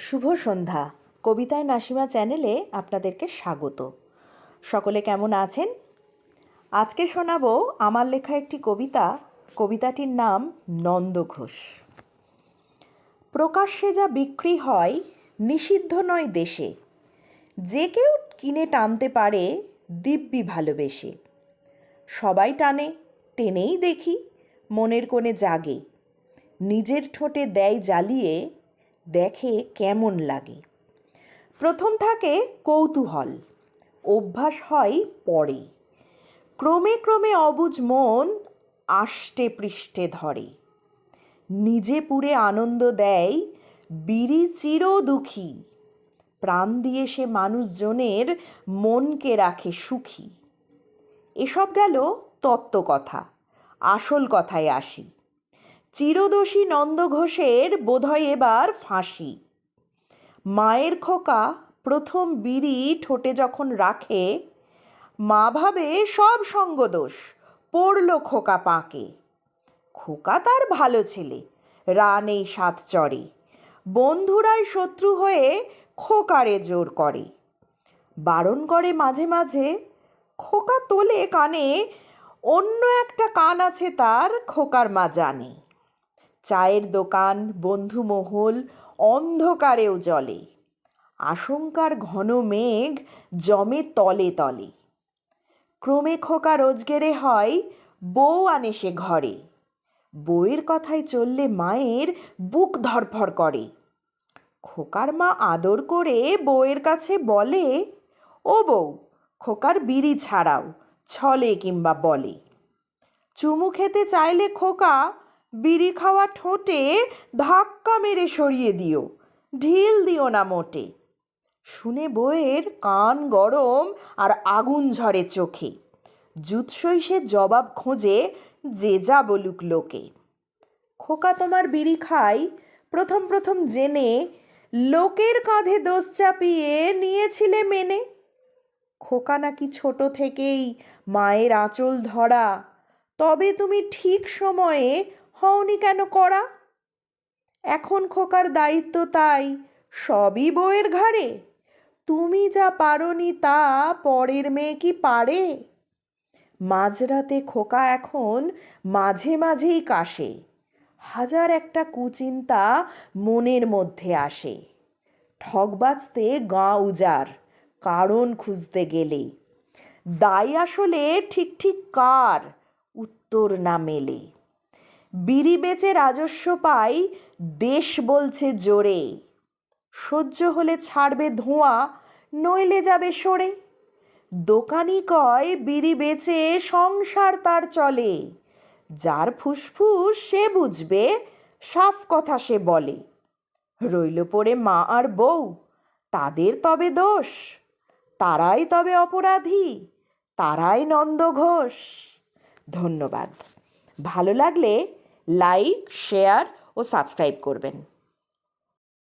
শুভ সন্ধ্যা। কবিতায় নাসিমা চ্যানেলে আপনাদেরকে স্বাগত। সকলে কেমন আছেন? আজকে শোনাবো আমার লেখা একটি কবিতা। কবিতাটির নাম নন্দ ঘোষ। প্রকাশ্যে যা বিক্রি হয় নিষিদ্ধ নয় দেশে। যে কেউ কিনে টানতে পারে দিব্যি ভালোবেসে। সবাই টানে, টেনেই দেখি, মনের কোণে জাগে। নিজের ঠোঁটে দেয় জ্বালিয়ে দেখে কেমন লাগে? প্রথম থাকে কৌতূহল, অভ্যাস হয় পরে। ক্রমে ক্রমে অবুজ মন আষ্টে পৃষ্ঠে ধরে। নিজে পুরে আনন্দ দেয়, বিড়ি চির দুঃখী। প্রাণ দিয়ে সে মানুষজনের মনকে রাখে সুখী। এসব গেল তত্ত্বকথা, আসল কথায় আসি। চিরদোষী নন্দ ঘোষের বোধহয় এবার ফাঁসি। মায়ের খোকা প্রথম বিড়ি ঠোঁটে যখন রাখে, মা ভাবে সব সঙ্গদোষ পড়ল খোকা পাকে। খোকা তার ভালো ছেলে রানেই সাত চড়ে বন্ধুরাই শত্রু হয়ে খোকারে জোর করে। বারণ করে মাঝে মাঝে, খোকা তোলে কানে, অন্য একটা কান আছে তার খোকার মা জানে। চায়ের দোকান, বন্ধুমহল অন্ধকারেও জলে আশঙ্কার ঘন মেঘ জমে তলে তলে। ক্রমে খোকা রোজগেরে হয়, বউ আনে সে ঘরে। বউয়ের কথায় চললে মায়ের বুক ধরফর করে। খোকার মা আদর করে বউয়ের কাছে বলে, ও বউ, খোকার বিড়ি ছাড়াও, ছলে কিংবা বলে। চুমু খেতে চাইলে খোকা বিড়ি খাওয়া ঠোঁটে ধাক্কা মেরে সরিয়ে দিও। ঢিল দিও না মোটে। শুনে বইয়ের কান গরম আর আগুন ঝরে চোখে। জুৎসই সে জবাব খোঁজে যে যা বলুক লোকে। খোকা তোমার বিড়ি খাই প্রথম প্রথম জেনে লোকের কাঁধে দোষ চাপিয়ে নিয়েছিলে মেনে। খোকা নাকি ছোট থেকেই মায়ের আঁচল ধরা। তবে তুমি ঠিক সময়ে হওনি কেন করা এখন খোকার দায়িত্ব তাই, সবই বউয়ের ঘাড়ে। তুমি যা পারোনি তা পরের মেয়ে কি পারে? মাঝরাতে খোকা এখন মাঝে মাঝেই কাশে। হাজার একটা কুচিন্তা মনের মধ্যে আসে। ঠক বাজতে গা উজার, কারণ খুঁজতে গেলে। দায় আসলে ঠিক ঠিক কার, উত্তর না মেলে। বিড়ি বেচে রাজস্ব পাই, দেশ বলছে জোরে। সহ্য হলে ছাড়বে ধোঁয়া, নইলে যাবে সরে। দোকানি কয়, বিড়ি বেচে সংসার তার চলে। যার ফুসফুস সে বুঝবে, সাফ কথা সে বলে। রইল পড়ে মা আর বউ, তাদের তবে দোষ। তারাই তবে অপরাধী, তারাই নন্দ ঘোষ। ধন্যবাদ। ভালো লাগলে লাইক শেয়ার ও সাবস্ক্রাইব করবেন।